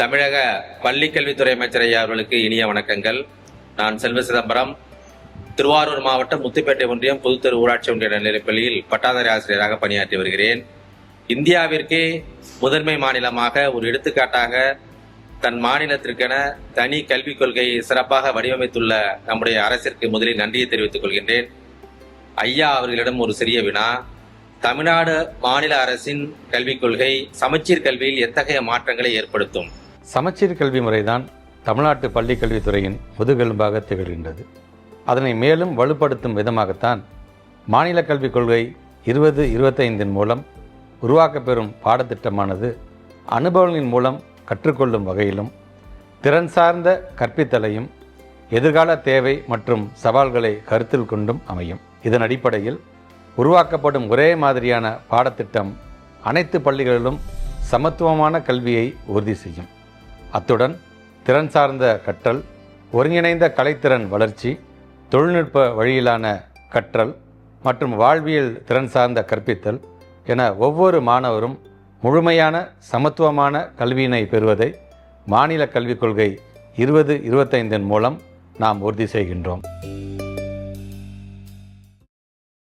தமிழக பள்ளிக்கல்வித்துறை அமைச்சர் ஐயா அவர்களுக்கு இனிய வணக்கங்கள். நான் செல்வ சிதம்பரம். திருவாரூர் மாவட்டம் முத்துப்பேட்டை ஒன்றியம் புதுத்தெரு ஊராட்சி ஒன்றிய நடுநிலைப்பள்ளியில் பட்டாதாரி ஆசிரியராக பணியாற்றி வருகிறேன். இந்தியாவிற்கே முதன்மை மாநிலமாக ஒரு எடுத்துக்காட்டாக தன் மாநிலத்திற்கென தனி கல்விக் கொள்கையை சிறப்பாக வடிவமைத்துள்ள நம்முடைய அரசிற்கு முதலில் நன்றியை தெரிவித்துக் கொள்கின்றேன். ஐயா அவர்களிடம் ஒரு சிறிய வினா. தமிழ்நாடு மாநில அரசின் கல்விக் கொள்கை சமச்சீர் கல்வியில் எத்தகைய மாற்றங்களை ஏற்படுத்தும்? சமச்சீர் கல்வி முறைதான் தமிழ்நாட்டு பள்ளிக்கல்வித்துறையின் முதுகெலும்பாக திகழ்கின்றது. அதனை மேலும் வலுப்படுத்தும் விதமாகத்தான் மாநில கல்விக் கொள்கை இருபது இருபத்தைந்தின் மூலம் உருவாக்கப்பெறும் பாடத்திட்டமானது அனுபவங்களின் மூலம் கற்றுக்கொள்ளும் வகையிலும் திறன் சார்ந்த கற்பித்தலையும் எதிர்கால தேவை மற்றும் சவால்களை கருத்தில் கொண்டும் அமையும். இதன் அடிப்படையில் உருவாக்கப்படும் ஒரே மாதிரியான பாடத்திட்டம் அனைத்து பள்ளிகளிலும் சமத்துவமான கல்வியை உறுதி செய்யும். அத்துடன் திறன் சார்ந்த கற்றல் ஒருங்கிணைந்த கலைத்திறன் வளர்ச்சி தொழில்நுட்ப வழியிலான கற்றல் மற்றும் வாழ்வியல் திறன் சார்ந்த கற்பித்தல் என ஒவ்வொரு மாணவரும் முழுமையான சமத்துவமான கல்வியினை பெறுவதை மாநில கல்விக் கொள்கை இருபது இருபத்தைந்தின் மூலம் நாம் உறுதி செய்கின்றோம்.